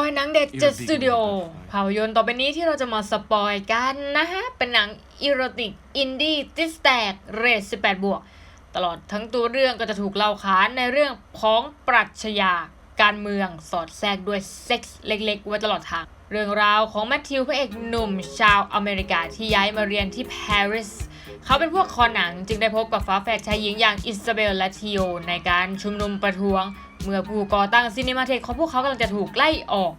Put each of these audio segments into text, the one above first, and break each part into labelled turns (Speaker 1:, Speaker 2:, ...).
Speaker 1: อยหนังเด็ดเจ็ดสตูดิโอภาพยนตร์ต่อไปนี้ที่เราจะมาสปอยกันนะฮะ เป็นหนังอีโรติก อินดี้ติสแตกเรท18 บวก ตลอดทั้งตัวเรื่องก็จะถูกเล่าขานในเรื่องของปรัชญาการเมืองสอดแทรกด้วยเซ็กส์เล็กๆ ไว้ตลอดทาง เรื่องราวของแมทธิวพระเอกหนุ่มชาวอเมริกาที่ย้ายมาเรียนที่ปารีส เขาเป็นพวกคอหนังจึงได้พบกับฟ้าแฝดชายหญิงอย่างอิซาเบลและทีโอในการชุมนุมประท้วง เมื่อผู้ก่อตั้งซินิมาเทคของพวกเขากำลังจะถูกไล่ออก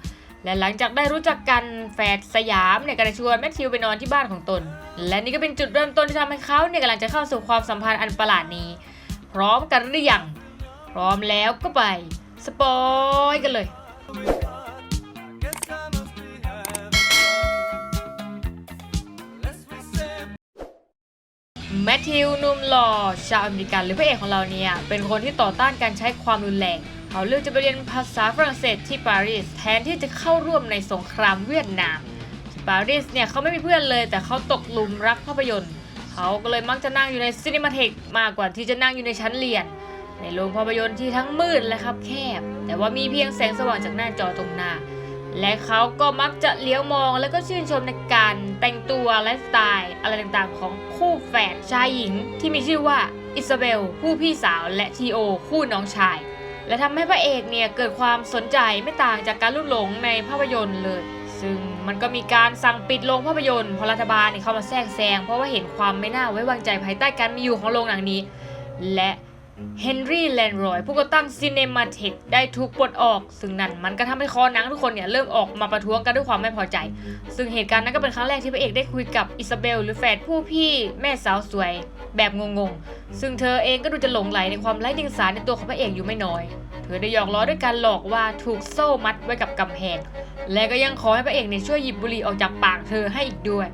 Speaker 1: และหลังจากได้รู้จักกันแฝดสยามเนี่ยก็ได้ชวนแมทธิวไปนอนที่บ้านของตน และนี่ก็เป็นจุดเริ่มต้นที่ทำให้เขาเนี่ยกำลังจะเข้าสู่ความสัมพันธ์อันประหลาดนี้ พร้อมกันหรือยังพร้อมแล้วก็ไปสปอยกันเลย แมทธิวนุ่มหล่อชาวอเมริกันหรือพระเอกของเราเนี่ย เป็นคนที่ต่อต้านการใช้ความรุนแรง เขาเลือกจะไปเรียนภาษาฝรั่งเศสที่ปารีสแทนที่จะเข้าร่วมในสงครามเวียดนามปารีสเนี่ยเขาไม่มีเพื่อนเลย แต่เขาตกหลุมรักภาพยนตร์ เขาก็เลยมักจะนั่งอยู่ในซีนิมาเทคมากกว่าที่จะนั่งอยู่ในชั้นเรียน ในโรงภาพยนตร์ที่ทั้งมืดและคับแคบ แต่ว่ามีเพียงแสงสว่างจากหน้าจอตรงหน้า และเขาก็มักจะเลี้ยวมองแล้วก็ชื่นชมในการแต่งตัวและสไตล์อะไรต่างๆ ของคู่แฝดชายหญิง ที่มีชื่อว่าอิซาเบลผู้พี่สาวและทีโอคู่น้องชาย และทำให้พระเอกเนี่ยเกิดความสนใจไม่ต่างจากการลุ่มหลงในภาพยนตร์เลย ซึ่งมันก็มีการสั่งปิดโรงภาพยนตร์เพราะรัฐบาลเนี่ยเข้ามาแทรกแซงเพราะว่าเห็นความไม่น่าไว้วางใจภายใต้การมีอยู่ของโรงหนังนี้ และ เฮนรี่แลนรอยผู้ก่อตั้งซีเนมาเทคได้ถูกปลดออก ซึ่งนั่นมันก็ทำให้คอหนังทุกคนเนี่ยเริ่มออกมาประท้วงกันด้วยความไม่พอใจ ซึ่งเหตุการณ์นั้นก็เป็นครั้งแรกที่พระเอกได้คุยกับอิซาเบล หรือแฝดผู้พี่แม่สาวสวย แบบงงๆ ซึ่งเธอเองก็ดูจะหลงไหลในความไร้เดียงสาในตัวของพระเอกอยู่ไม่น้อย เธอได้หยอกล้อด้วยการหลอกว่าถูกโซ่มัดไว้กับกำแพง และก็ยังขอให้พระเอกเนี่ยช่วยหยิบบุหรี่ออกจากปากเธอให้อีกด้วย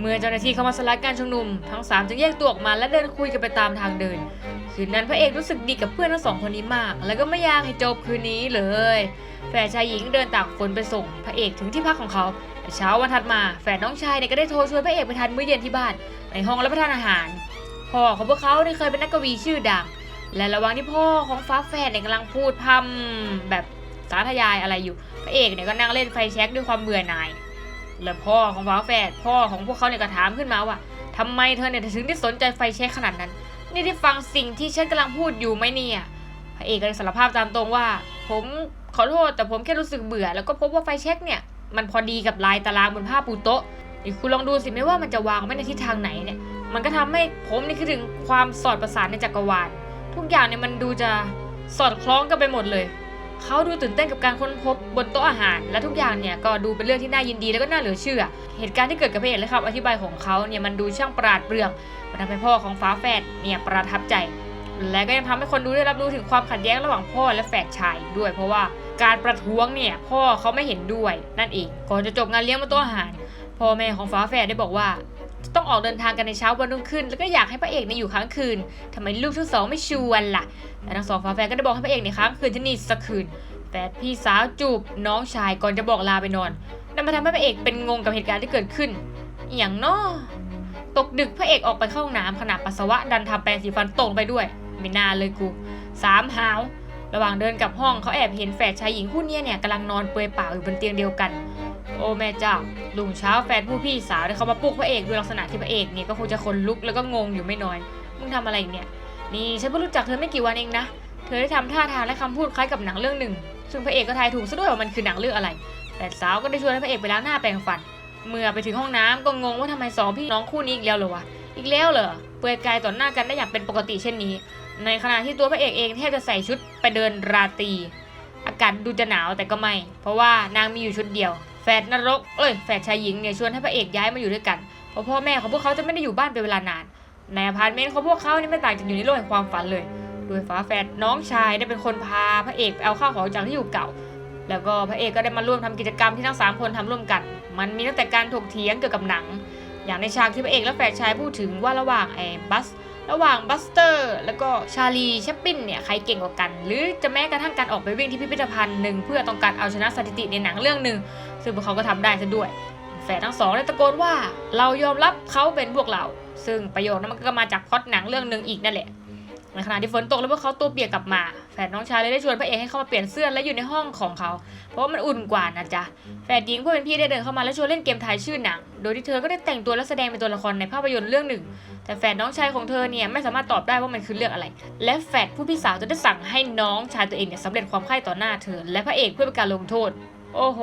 Speaker 1: เมื่อเจ้าหน้าที่เข้ามาสลายการชุมนุม ทั้งสามจึงแยกตัวออกมาและเดินคุยกันไปตามทางเดิน คืนนั้นพระเอกรู้สึกดีกับเพื่อนทั้งสองคนนี้มาก แล้วก็ไม่อยากให้จบคืนนี้เลยแฝดชายหญิงเดินตากฝนไปส่ง พระเอกถึงที่พักของเขาแต่เช้าวันถัดมาแฝดน้องชายเนี่ยก็ได้โทรชวนพระเอกไปทานมื้อเย็นที่บ้าน ในห้องรับประทานอาหารพ่อของพวกเขาได้เคยเป็นนักกวีชื่อดัง และระหว่างที่พ่อของฟ้าแฝดเนี่ยกำลังพูดพรำแบบสาธยายอะไรอยู่ พระเอกเนี่ยก็นั่งเล่นไฟแช็กด้วยความเบื่อหน่าย และพ่อของฟ้าแฝดพ่อของพวกเขาเนี่ยก็ถามขึ้นมาว่าทำไมเธอเนี่ยถึงได้สนใจไฟแช็กขนาดนั้น นี่ได้ฟังสิ่งที่ฉันกำลังพูดอยู่ไหมเนี่ยพระเอกก็เลยสารภาพตามตรงว่า ผมขอโทษแต่ผมแค่รู้สึกเบื่อ แล้วก็พบว่าไฟแช็กเนี่ยมันพอดีกับลายตารางบนผ้าปูโต๊ะนี่คุณลองดูสิไม่ว่ามันจะวางไว้ในทิศทางไหนเนี่ยมันก็ทำให้ผมนี่คิดถึงความสอดประสานในจักรวาลทุกอย่างเนี่ยมันดูจะสอดคล้องกันไปหมดเลย เขาดูตื่นเต้นกับการค้นพบบนโต๊ะอาหาร และทุกอย่างเนี่ยก็ดูเป็นเรื่องที่น่ายินดีแล้วก็น่าเหลือเชื่อ เหตุการณ์ที่เกิดกับพระเอกและคำอธิบายของเขาเนี่ยมันดูช่างปราดเปรื่อง มันทำให้พ่อของฟ้าแฝดเนี่ยประทับใจ และก็ยังทำให้คนดูได้รับรู้ถึงความขัดแย้งระหว่างพ่อและแฝดชายด้วย เพราะว่าการประท้วงเนี่ยพ่อเขาไม่เห็นด้วยนั่นเองก่อนจะจบงานเลี้ยงบนโต๊ะอาหารพ่อแม่ของฟ้าแฝดได้บอกว่า ต้องออกเดินทางกันในเช้าวันรุ่งขึ้น แล้วก็อยากให้พระเอกเนี่ยอยู่ค้างคืนทำไมลูกทั้งสองไม่ชวนล่ะแต่ทั้งสองฝาแฝดก็ได้บอกให้พระเอกเนี่ยค้างคืนที่นี่สักคืนแฝดพี่สาวจูบน้องชายก่อนจะบอกลาไปนอนนั่นมาทำให้พระเอกเป็นงงกับเหตุการณ์ที่เกิดขึ้นอย่างน้อตกดึกพระเอกออกไปเข้าห้องน้ำขณะปัสสาวะดันทำแปรงสีฟันตกไปด้วยไม่น่าเลยกูสามหาวระหว่างเดินกลับห้องเขาแอบเห็นแฝดชายหญิงคู่นี้เนี่ยกำลังนอนเปลือยเปล่าอยู่บนเตียงเดียวกัน โอ้แม่เจ้าลุงเช้าแฟนผู้พี่สาวได้เขามาปลุกพระเอกด้วยลักษณะที่พระเอกเนี่ยก็คงจะขนลุกแล้วก็งงอยู่ไม่น้อย มึงทำอะไรเนี่ย นี่ฉันเพิ่งรู้จักเธอไม่กี่วันเองนะ เธอได้ทำท่าทางและคำพูดคล้ายกับหนังเรื่องหนึ่ง ซึ่งพระเอกก็ทายถูกซะด้วยว่ามันคือหนังเรื่องอะไรแต่สาวก็ได้ชวนให้พระเอกไปล้างหน้าแปรงฟัน เมื่อไปถึงห้องน้ำก็งงว่าทำไมสองพี่น้องคู่นี้อีกแล้วเหรอวะ อีกแล้วเหรอ เปลือยกายต่อหน้ากันได้อย่างเป็นปกติเช่นนี้ ในขณะที่ตัวพระเอกเองแทบจะใส่ชุดไปเดินราตรี อากาศดูจะหนาวแต่ก็ไม่ เพราะว่านางมีอยู่ชุดเดียว แฝดนรก เอ้ย แฝดชายหญิงเนี่ยชวนให้พระเอกย้ายมาอยู่ด้วยกัน เพราะพ่อแม่ของพวกเขาจะไม่ได้อยู่บ้านเป็นเวลานาน ในอพาร์ตเมนต์ของพวกเขานี่ไม่ต่างจากอยู่ในโลกแห่งความฝันเลย โดยฝาแฝดน้องชายได้เป็นคนพาพระเอกไปเอาข้าวของจากที่อยู่เก่า แล้วก็พระเอกก็ได้มาร่วมทำกิจกรรมที่ทั้งสามคนทำร่วมกัน มันมีตั้งแต่การถกเถียงเกี่ยวกับหนัง อย่างในฉากที่พระเอกและแฝดชายพูดถึงว่าระหว่างไอ้บัส ระหว่างบัสเตอร์แล้วก็ชาลีแชปปินเนี่ยใครเก่งกว่ากัน หรือจะแม้กระทั่งการออกไปวิ่งที่พิพิธภัณฑ์หนึ่งเพื่อต้องการเอาชนะสถิติในหนังเรื่องหนึ่งซึ่งพวกเขาก็ทำได้ซะด้วย แฝดทั้งสองได้ตะโกนว่า เรายอมรับเขาเป็นพวกเรา ซึ่งประโยคนั้นมันก็มาจากพอดหนังเรื่องหนึ่งอีกนั่นแหละ ในขณะที่ฝนตกแล้วพวกเขาตัวเปียกกลับมาแฝดน้องชายเลยได้ชวนพระเอกให้เข้ามาเปลี่ยนเสื้อและอยู่ในห้องของเขา เพราะว่ามันอุ่นกว่านะจ๊ะแฝดหญิงผู้เป็นพี่ได้เดินเข้ามาและชวนเล่นเกมทายชื่อหนัง โดยที่เธอก็ได้แต่งตัวและแสดงเป็นตัวละครในภาพยนตร์เรื่องหนึ่ง แต่แฝดน้องชายของเธอเนี่ยไม่สามารถตอบได้ว่ามันคือเรื่องอะไร และแฝดผู้พี่สาวจะได้สั่งให้น้องชายตัวเองเนี่ยสำเร็จความใคร่ต่อหน้าเธอ และพระเอกเพื่อเป็นการลงโทษ โอ้โห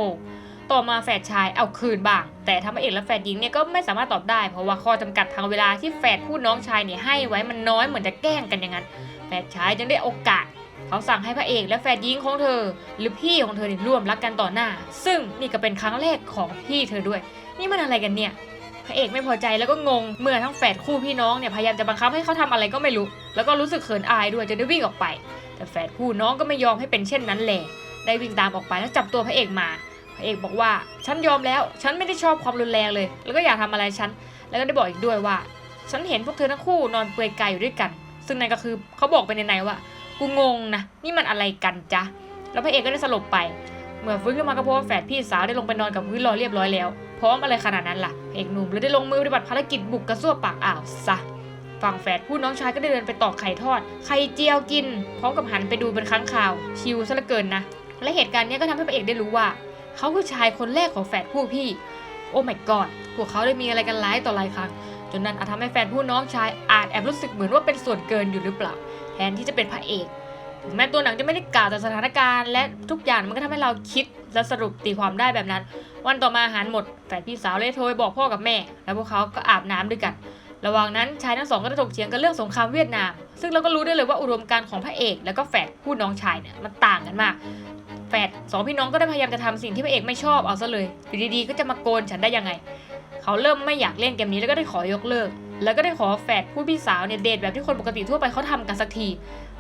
Speaker 1: ต่อมาแฝดชายเอาคืนบ้าง แต่ทั้งพระเอกและแฝดหญิงเนี่ยก็ไม่สามารถตอบได้ เพราะว่าข้อจำกัดทางเวลาที่แฝดผู้น้องชายเนี่ยให้ไว้มันน้อยเหมือนจะแกล้งกันอย่างนั้นแฝดชายจึงได้โอกาส เขาสั่งให้พระเอกและแฝดหญิงของเธอ หรือพี่ของเธอเนี่ยร่วมรักกันต่อหน้า ซึ่งนี่ก็เป็นครั้งแรกของพี่เธอด้วย นี่มันอะไรกันเนี่ยพระเอกไม่พอใจแล้วก็งงเมื่อทั้งแฝดคู่พี่น้องเนี่ยพยายามจะบังคับให้เขาทำอะไรก็ไม่รู้ แล้วก็รู้สึกเขินอายด้วยจะได้วิ่งออกไป แต่แฝดคู่น้องก็ไม่ยอมให้เป็นเช่นนั้นแหละได้วิ่งตามออกไปแล้วจับตัวพระเอกมา พระเอกบอกว่าฉันยอมแล้ว ฉันไม่ได้ชอบความรุนแรงเลย แล้วก็อยากทำอะไรฉัน แล้วก็ได้บอกอีกด้วยว่า ฉันเห็นพวกเธอทั้งคู่นอนเปลือยกายอยู่ด้วยกัน ซึ่งนั่นก็คือเขาบอกไปในในว่ากูงงนะนี่มันอะไรกันจ๊ะแล้วพระเอกก็ได้สลบไป เมื่อฟื้นขึ้นมาก็พบว่าแฝดพี่สาวได้ลงไปนอนกับพื้นรอเรียบร้อยแล้วพร้อมอะไรขนาดนั้นล่ะเอกหนุ่มเลยได้ลงมือปฏิบัติภารกิจบุกกระซวบปากอ่าวซะฝั่งแฝดผู้น้องชายก็ได้เดินไปตอกไข่ทอด ไข่เจียวกิน พร้อมกับหันไปดูเป็นครั้งข่าว ชิลซะเหลือเกินนะ และเหตุการณ์นี้ก็ทำให้พระเอกได้รู้ว่า เขาคือชายคนแรกของแฝดผู้พี่ โอ้ my god พวกเขาได้มีอะไรกันหลายต่อหลายครั้ง จนนั้นอาจทำให้แฟนผู้น้องชายอาจแอบรู้สึกเหมือนว่าเป็นส่วนเกินอยู่หรือเปล่า แทนที่จะเป็นพระเอกถึงแม้ตัวหนังจะไม่ได้กล่าวแต่สถานการณ์และทุกอย่างมันก็ทำให้เราคิดและสรุปตีความได้แบบนั้น วันต่อมาอาหารหมดแฝดพี่สาวเลยโทรไปบอกพ่อกับแม่ แล้วพวกเขาก็อาบน้ำด้วยกัน ระหว่างนั้นชายทั้งสองก็ได้ถกเถียงกันเรื่องสงครามเวียดนาม ซึ่งเราก็รู้ได้เลยว่าอุดมการณ์ของพระเอก แล้วก็แฝดผู้น้องชายเนี่ยมันต่างกันมาก แฝดสองพี่น้องก็ได้พยายามจะทำสิ่งที่พระเอกไม่ชอบเอาซะเลยอยู่ดีๆก็จะมาโกนฉันได้ยังไง เขาเริ่มไม่อยากเล่นเกมนี้แล้วก็ได้ขอยกเลิก แล้วก็ได้ขอแฝดผู้พี่สาวเนี่ยเดทแบบที่คนปกติทั่วไปเขาทำกันสักที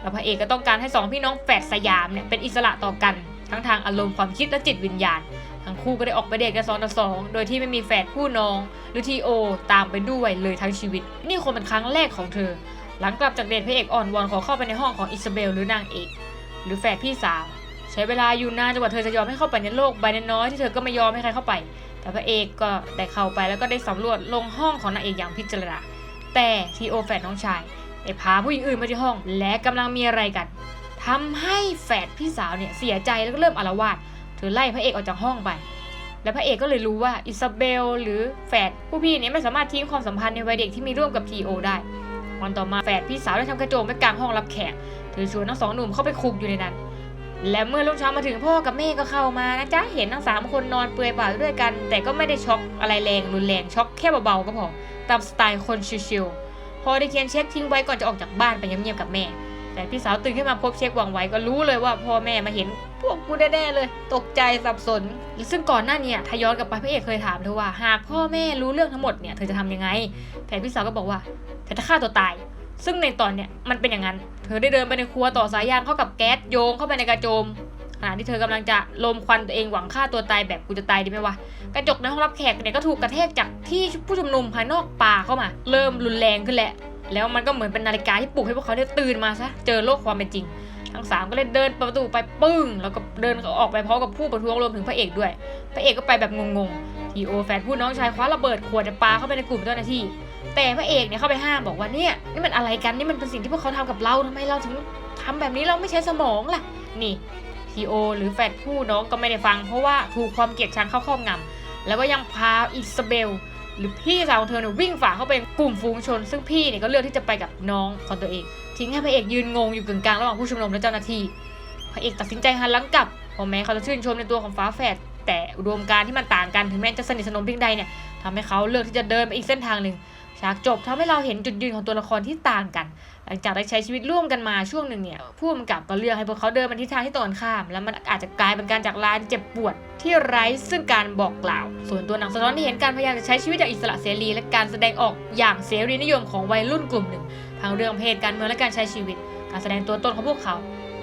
Speaker 1: แล้วพระเอกก็ต้องการให้สองพี่น้องแฝดสยามเนี่ยเป็นอิสระต่อกัน ทั้งทางอารมณ์ความคิดและจิตวิญญาณทั้งคู่ก็ได้ออกไปเดทกันสองต่อสองโดยที่ไม่มีแฝดผู้น้อง หรือทีโอ ตามไปด้วยเลยทั้งชีวิต นี่คงเป็นครั้งแรกของเธอ หลังกลับจากเดทพระเอกอ่อนวอนขอเข้าไปในห้องของอิซาเบลหรือนางเอก หรือแฝดพี่สาว ใช้เวลาอยู่นานจนกว่าเธอจะยอมให้เข้าไปในโลกใบน้อยที่เธอก็ไม่ยอมให้ใครเข้าไป แต่พระเอกก็ได้เข้าไปแล้วก็ได้สำรวจลงห้องของนางเอกอย่างพิจารณาแต่ทีโอแฝดน้องชายได้พาผู้หญิงอื่นมาที่ห้อง และกำลังมีอะไรกันทำให้แฝดพี่สาวเนี่ยเสียใจแล้วก็เริ่มอาละวาดเธอไล่พระเอกออกจากห้องไป และพระเอกก็เลยรู้ว่าอิซาเบล หรือแฝดผู้พี่เนี่ยไม่สามารถทิ้งความสัมพันธ์ในวัยเด็กที่มีร่วมกับทีโอได้วันต่อมาแฝดพี่สาวได้ทำกระโจมไว้กลางห้องรับแขกเธอชวนทั้งสองหนุ่มเข้าไปคุกอยู่ในนั้น และเมื่อรุ่งเช้ามาถึงพ่อกับแม่ก็เข้ามานะจ๊ะเห็นทั้งสามคนนอนเปลือยเปล่าด้วยกัน แต่ก็ไม่ได้ช็อกอะไรแรงรุนแรงช็อกแค่เบาๆก็พอตามสไตล์คนชิวๆพอได้เขียนเช็คทิ้งไว้ก่อนจะออกจากบ้านไปเงียบๆกับแม่ แต่พี่สาวตื่นขึ้นมาพบเช็ควางไว้ก็รู้เลยว่าพ่อแม่มาเห็นพวกกูแน่ๆเลย ตกใจสับสน ซึ่งก่อนหน้านี้ถ้าย้อนกลับไปพระเอกเคยถามเธอว่า หากพ่อแม่รู้เรื่องทั้งหมดเนี่ยเธอจะทำยังไงแต่พี่สาวก็บอกว่าเธอจะฆ่าตัวตาย ซึ่งในตอนเนี้ยมันเป็นอย่างนั้น เธอได้เดินไปในครัวต่อสายยางเข้ากับแก๊สโยงเข้าไปในกระโจมขณะที่เธอกำลังจะลมควันตัวเองหวังฆ่าตัวตายแบบกูจะตายดีไหมวะ กระจกในห้องรับแขกเนี่ยก็ถูกกระแทกจากที่ผู้ชุมนุมภายนอกป่าเข้ามา เริ่มรุนแรงขึ้นแหละ แล้วมันก็เหมือนเป็นนาฬิกาที่ปลุกให้พวกเขาได้ตื่นมาซะ เจอโลกความเป็นจริง ทั้งสามก็เลยเดินเปิดประตูไปปึ้ง แล้วก็เดินออกไปพร้อมกับผู้ประท้วงรวมถึงพระเอกด้วย พระเอกก็ไปแบบงงๆทีโอแฟนผู้น้องชายคว้าระเบิดขวดปาเข้าไปในกลุ่มเจ้าหน้าที่ แต่พระเอกเนี่ยเข้าไปห้ามบอกว่าเนี่ยนี่มันอะไรกันนี่มันเป็นสิ่งที่พวกเขาทำกับเราทำไมเราถึงทำแบบนี้เราไม่ใช้สมองล่ะ นี่ทีโอหรือแฟนผู้น้องก็ไม่ได้ฟัง เพราะว่าถูกความเกลียดชังเข้าครอบงำแล้วก็ยังพาอิซาเบล หรือพี่สาวของเธอเนี่ยวิ่งฝ่าเข้าไปกลุ่มฝูงชน ซึ่งพี่เนี่ยก็เลือกที่จะไปกับน้องของตัวเอง ทิ้งให้พระเอกยืนงงอยู่กึ่งกลางระหว่างผู้ชุมนุมและเจ้าหน้าที่พระเอกตัดสินใจหันหลังกลับเพราะแม้เขาจะชื่นชมในตัวของฟ้าแฝดแต่อุดมการที่มันต่างกันถึงแม้จะสนิทสนมเพียงใดเนี่ยทำให้เขาเลือกที่จะเดินไปอีกเส้นทางหนึ่ง ฉากจบทำให้เราเห็นจุดยืนของตัวละครที่ต่างกัน หลังจากได้ใช้ชีวิตร่วมกันมาช่วงหนึ่งเนี่ยผู้กำกับก็เลือกให้พวกเขาเดินไปทิศทางที่ตรงข้าม แล้วมันอาจจะกลายเป็นการจากลาที่เจ็บปวดที่ไร้ซึ่งการบอกกล่าว ส่วนตัวหนังสะท้อนที่เห็นการพยายามจะใช้ชีวิตอย่างอิสระเสรี และการแสดงออกอย่างเสรีนิยมของวัยรุ่นกลุ่มหนึ่งทั้งเรื่องเพศการเมืองและการใช้ชีวิต การแสดงตัวตนของพวกเขา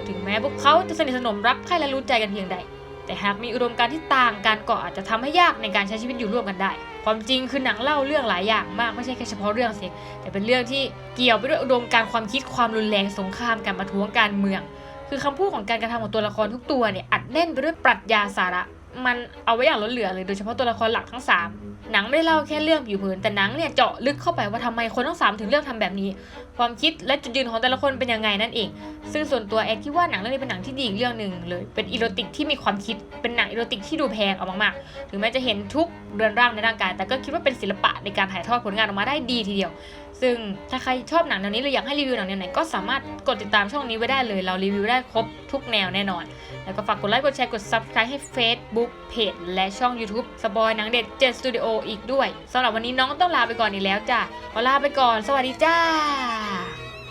Speaker 1: ถึงแม้พวกเขาจะสนิทสนมรักใคร่และรู้ใจกันเพียงใด แต่หากมีอุดมการณ์ที่ต่างกันก็อาจจะทำให้ยากในการใช้ชีวิตอยู่ร่วมกันได้ ความจริงคือหนังเล่าเรื่องหลายอย่างมากไม่ใช่แค่เฉพาะเรื่องเสียงแต่เป็นเรื่องที่เกี่ยวไปด้วยอุดมการความคิดความรุนแรงสงครามการประท้วงการเมือง คือคำพูดของการกระทำของตัวละครทุกตัวเนี่ยอัดแน่นไปด้วยปรัชญาสาระ มันเอาไว้อย่างล้นเหลือเลยโดยเฉพาะตัวละครหลักทั้ง 3 หนังไม่ได้เล่าแค่เรื่องผิวเผินแต่หนังเนี่ยเจาะลึกเข้าไปว่าทำไมคนทั้ง3ถึงเลือกทำแบบนี้ ความคิดและจุดยืนของแต่ละคนเป็นยังไงนั่นเอง ซึ่งส่วนตัวแอดคิดว่าหนังเรื่องนี้เป็นหนังที่ดีอีกเรื่องหนึ่งเลย เป็นอีโรติกที่มีความคิดเป็นหนังอีโรติกที่ดูแพงเอามากๆถึงแม้จะเห็นทุกเรือนร่างในร่างกาย แต่ก็คิดว่าเป็นศิลปะในการถ่ายทอดผลงานออกมาได้ดีทีเดียว ซึ่งถ้าใครชอบหนังแนวนี้หรืออยากให้รีวิวหนังแนวไหนก็สามารถกดติดตามช่องนี้ไว้ได้เลย เรารีวิวได้ครบทุกแนวแน่นอน แล้วก็ฝากกดไลค์กดแชร์กด subscribe ให้ Facebook เพจและช่อง YouTube สปอยหนังเด็ด7 Studio อีกด้วยสำหรับวันนี้น้องต้องลาไปก่อนอีกแล้วจ้ะขอลาไปก่อน สวัสดีจ้า